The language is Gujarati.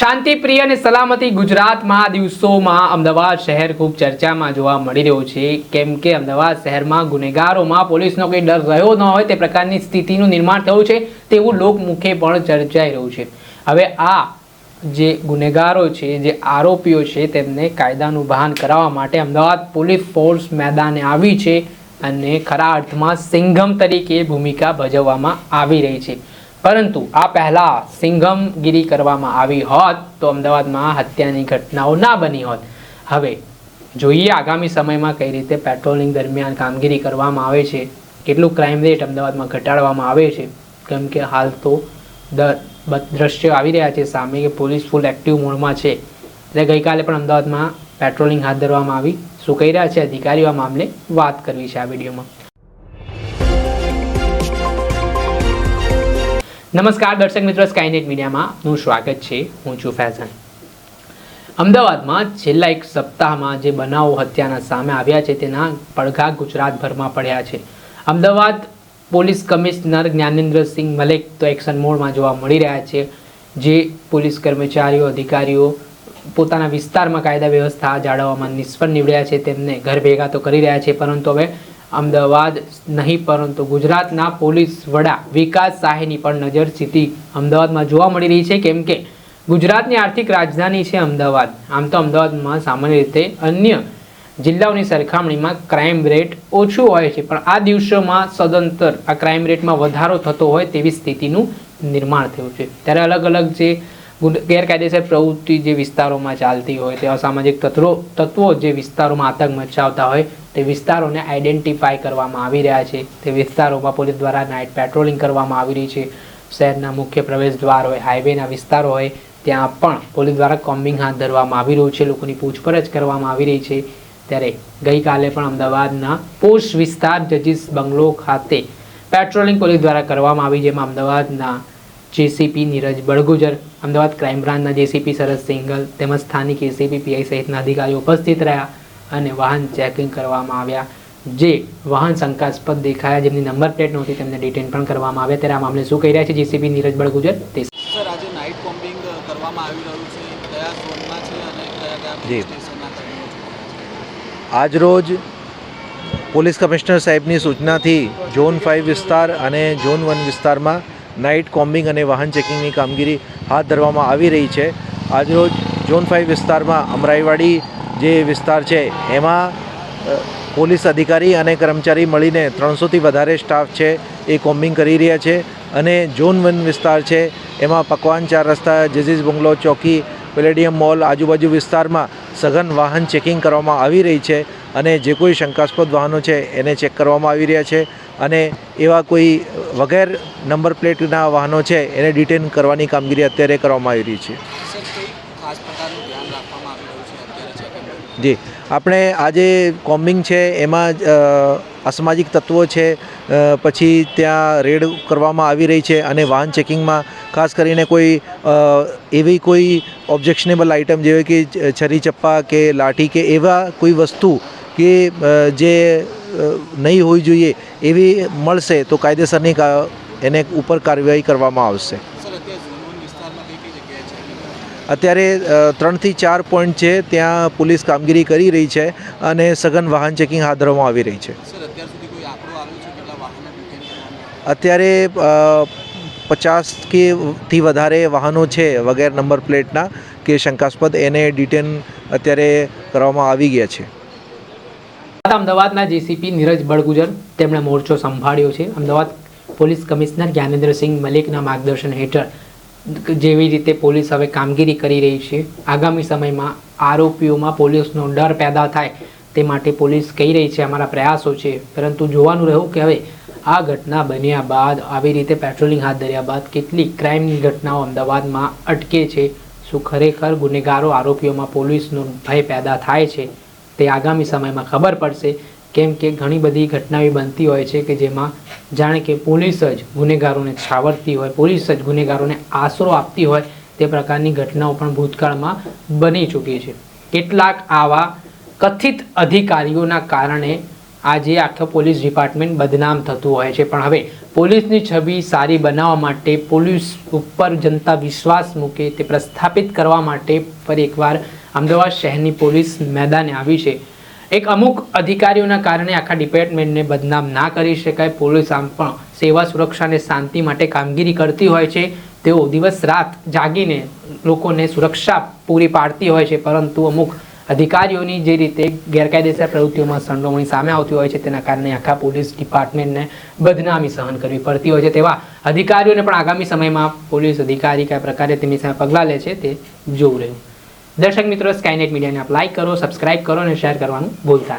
શાંતિપ્રિય અને સલામતી ગુજરાતમાં આ દિવસોમાં અમદાવાદ શહેર ખૂબ ચર્ચામાં જોવા મળી રહ્યું છે. કેમ કે અમદાવાદ શહેરમાં ગુનેગારોમાં પોલીસનો કોઈ ડર રહ્યો ન હોય તે પ્રકારની સ્થિતિનું નિર્માણ થયું છે તેવું લોકમુખે પણ ચર્ચાઈ રહ્યું છે. હવે આ જે ગુનેગારો છે, જે આરોપીઓ છે તેમને કાયદાનું ભાન કરાવવા માટે અમદાવાદ પોલીસ ફોર્સ મેદાને આવી છે અને ખરા અર્થમાં સિંઘમ તરીકે ભૂમિકા ભજવવામાં આવી રહી છે. પરંતુ આ પહેલાં સિંઘમગીરી કરવામાં આવી હોત તો અમદાવાદમાં હત્યાની ઘટનાઓ ના બની હોત. હવે જોઈએ આગામી સમયમાં કઈ રીતે પેટ્રોલિંગ દરમિયાન કામગીરી કરવામાં આવે છે, કેટલું ક્રાઇમ રેટ અમદાવાદમાં ઘટાડવામાં આવે છે, કેમ કે હાલ તો દ્રશ્યો આવી રહ્યા છે સામે કે પોલીસ ફૂલ એક્ટિવ મોડમાં છે. એટલે ગઈકાલે પણ અમદાવાદમાં પેટ્રોલિંગ હાથ ધરવામાં આવી. શું કહી રહ્યા છે અધિકારીઓ આ મામલે વાત કરવી છે આ વિડીયોમાં. નમસ્કાર દર્શક મિત્રો સ્કાયનેટ મીડિયામાં નું સ્વાગત છે. હું છું ફેઝન અમદાવાદમાં છેલ્લા એક સપ્તાહમાં જે બનાવો હત્યાના સામે આવ્યા છે તેના પડઘા ગુજરાતભરમાં પડ્યા છે. અમદાવાદ પોલીસ કમિશનર જ્ઞાનેન્દ્રસિંહ મલેક તો એક્શન મોડમાં જોવા મળી રહ્યા છે. જે પોલીસ કર્મચારીઓ, અધિકારીઓ પોતાના વિસ્તારમાં કાયદા વ્યવસ્થા જાળવવામાં નિષ્ફળ નીવડ્યા છે. તેમને ઘર ભેગા તો કરી રહ્યા છે, પરંતુ હવે અમદાવાદ નહીં, પરંતુ ગુજરાતના પોલીસ વડા વિકાસ સાહેની પણ નજર સ્થિતિ અમદાવાદમાં જોવા મળી રહી છે, કેમ કે ગુજરાતની આર્થિક રાજધાની છે અમદાવાદ. આમ તો અમદાવાદમાં સામાન્ય રીતે અન્ય જિલ્લાઓની સરખામણીમાં ક્રાઇમ રેટ ઓછું હોય છે, પણ આ દિવસોમાં સદંતર આ ક્રાઇમ રેટમાં વધારો થતો હોય તેવી સ્થિતિનું નિર્માણ થયું છે. ત્યારે અલગ અલગ જે ગેરકાયદેસર પ્રવૃત્તિ જે વિસ્તારોમાં ચાલતી હોય તે અસામાજિક તત્વો તત્વો જે વિસ્તારોમાં આતંક મચાવતા હોય, તે વિસ્તારોને આઈડેન્ટિફાય કરવામાં આવી રહ્યા છે. તે વિસ્તારોમાં પોલીસ દ્વારા નાઇટ પેટ્રોલિંગ કરવામાં આવી રહી છે. શહેરના મુખ્ય પ્રવેશ દ્વાર હોય હાઈવેના વિસ્તારો હોય, ત્યાં પણ પોલીસ દ્વારા કોમ્બિંગ હાથ ધરવામાં આવી રહ્યું છે. લોકોની પૂછપરછ કરવામાં આવી રહી છે. ત્યારે ગઈકાલે પણ અમદાવાદના પોસ્ટ વિસ્તાર જજીસ બંગલો ખાતે પેટ્રોલિંગ પોલીસ દ્વારા કરવામાં આવી, જેમાં અમદાવાદના જેસીપી નીરજ બળગુજર અમદાવાદ ક્રાઇમ બ્રાન્ચના જેસીપી શરદ સિંગલ તેમજ સ્થાનિક એસીપી પીઆઈ સહિતના અધિકારીઓ ઉપસ્થિત રહ્યા અને વાહન ચેકિંગ કરવામાં આવ્યા. જે વાહન શંકાસ્પદ દેખાયા જેમની નંબર પ્લેટ નહોતી તેમને ડિટેન પણ કરવામાં આવ્યા. ત્યારે આ મામલે શું કહી રહ્યા છે જેસીપી નીરજ બળગુજર? તે સર આજે નાઇટ કોમ્બિંગ કરવામાં આવી રહ્યું છે. કયા ઝોનમાં છે અને કયા કયા સ્ટેશનના આજરોજ પોલીસ કમિશનર સાહેબની સૂચનાથી ઝોન ફાઇવ વિસ્તાર અને ઝોન વન વિસ્તારમાં નાઇટ કોમ્બિંગ અને વાહન ચેકિંગની કામગીરી હાથ ધરવામાં આવી રહી છે. આજરોજ ઝોન ફાઇવ વિસ્તારમાં અમરાઈવાડી જે વિસ્તાર છે, એમાં પોલીસ અધિકારી અને કર્મચારી મળીને ત્રણસોથી વધારે સ્ટાફ છે, એ કોમ્બિંગ કરી રહ્યા છે અને ઝોન વન વિસ્તાર છે, એમાં પકવાન ચાર રસ્તા જેઝીસ બંગલો, ચોકી, પેલેડિયમ મોલ આજુબાજુ વિસ્તારમાં સઘન વાહન ચેકિંગ કરવામાં આવી રહી છે. અને જે કોઈ શંકાસ્પદ વાહનો છે એને ચેક કરવામાં આવી રહ્યા છે અને એવા કોઈ વગેર નંબર પ્લેટના વાહનો છે એને ડિટેન કરવાની કામગીરી અત્યારે કરવામાં આવી રહી છે. જી. આપણે આજે કોમ્બિંગ છે એમાં અસામાજિક તત્વો છે પછી ત્યાં રેડ કરવામાં આવી રહી છે અને વાહન ચેકિંગમાં ખાસ કરીને કોઈ એવી કોઈ ઓબ્જેક્શનેબલ આઇટમ જેવી કે છરી ચપ્પા કે લાઠી કે એવા કોઈ વસ્તુ કે જે નહીં હોવી જોઈએ એવી મળશે તો કાયદેસરની એને ઉપર કાર્યવાહી કરવામાં આવશે. અત્યારે ત્રણથી ચાર પોઈન્ટ છે ત્યાં પોલીસ કામગીરી કરી રહી છે અને સઘન વાહન ચેકિંગ હાથ ધરવામાં આવી રહી છે. અત્યાર પચાસ કે થી વધારે વાહનો છે વગેરે નંબર પ્લેટના કે શંકાસ્પદ એને ડિટેન અત્યારે કરવામાં આવી ગયા છે. અમદાવાદના જીસીપી નીરજ બળગુજર તેમણે મોરચો સંભાળ્યો છે. અમદાવાદ પોલીસ કમિશનર જ્ઞાનેન્દ્રસિંહ મલિકના માર્ગદર્શન હેઠળ જેવી રીતે પોલીસ હવે કામગીરી કરી રહી છે. આગામી સમયમાં આરોપીઓમાં પોલીસનો ડર પેદા થાય તે માટે પોલીસ કહી રહી છે અમારા પ્રયાસો છે. પરંતુ જોવાનું રહ્યું કે હવે આ ઘટના બન્યા બાદ આવી રીતે પેટ્રોલિંગ હાથ ધર્યા બાદ કેટલી ક્રાઇમની ઘટનાઓ અમદાવાદમાં અટકે છે, શું ખરેખર ગુનેગારો આરોપીઓમાં પોલીસનો ભય પેદા થાય છે તે આગામી સમયમાં ખબર પડશે, કેમ કે ઘણી બધી ઘટનાઓ બનતી હોય છે કે જેમાં જાણે કે પોલીસ જ ગુનેગારોને છાવરતી હોય, પોલીસ જ ગુનેગારોને આશરો આપતી હોય, તે પ્રકારની ઘટનાઓ પણ ભૂતકાળમાં બની ચૂકી છે. કેટલાક આવા કથિત અધિકારીઓના કારણે આજે આખો પોલીસ ડિપાર્ટમેન્ટ બદનામ થતું હોય છે. પણ હવે પોલીસની છબી સારી બનાવવા માટે પોલીસ ઉપર જનતા વિશ્વાસ મૂકે તે પ્રસ્થાપિત કરવા માટે ફરી એકવાર અમદાવાદ શહેરની પોલીસ મેદાને આવી છે. એક અમુક અધિકારીઓના કારણે આખા ડિપાર્ટમેન્ટને બદનામ ના કરી શકાય. પોલીસ આમ પણ સેવા, સુરક્ષા અને શાંતિ માટે કામગીરી કરતી હોય છે. તેઓ દિવસ રાત જાગીને લોકોને સુરક્ષા પૂરી પાડતી હોય છે. પરંતુ અમુક અધિકારીઓની જે રીતે ગેરકાયદેસર પ્રવૃત્તિઓમાં સંડોવણી સામે આવતી હોય છે, તેના કારણે આખા પોલીસ ડિપાર્ટમેન્ટને બદનામી સહન કરવી પડતી હોય છે. તેવા અધિકારીઓને પણ આગામી સમયમાં પોલીસ અધિકારી કયા પ્રકારે તેમની સામે પગલાં લે છે તે જોવું રહ્યું. દર્શક મિત્રો સ્કાયનેટ મીડિયાને આપ લાઈક કરો સબસ્ક્રાઇબ કરો અને શેર કરવાનું ભૂલતા નહીં.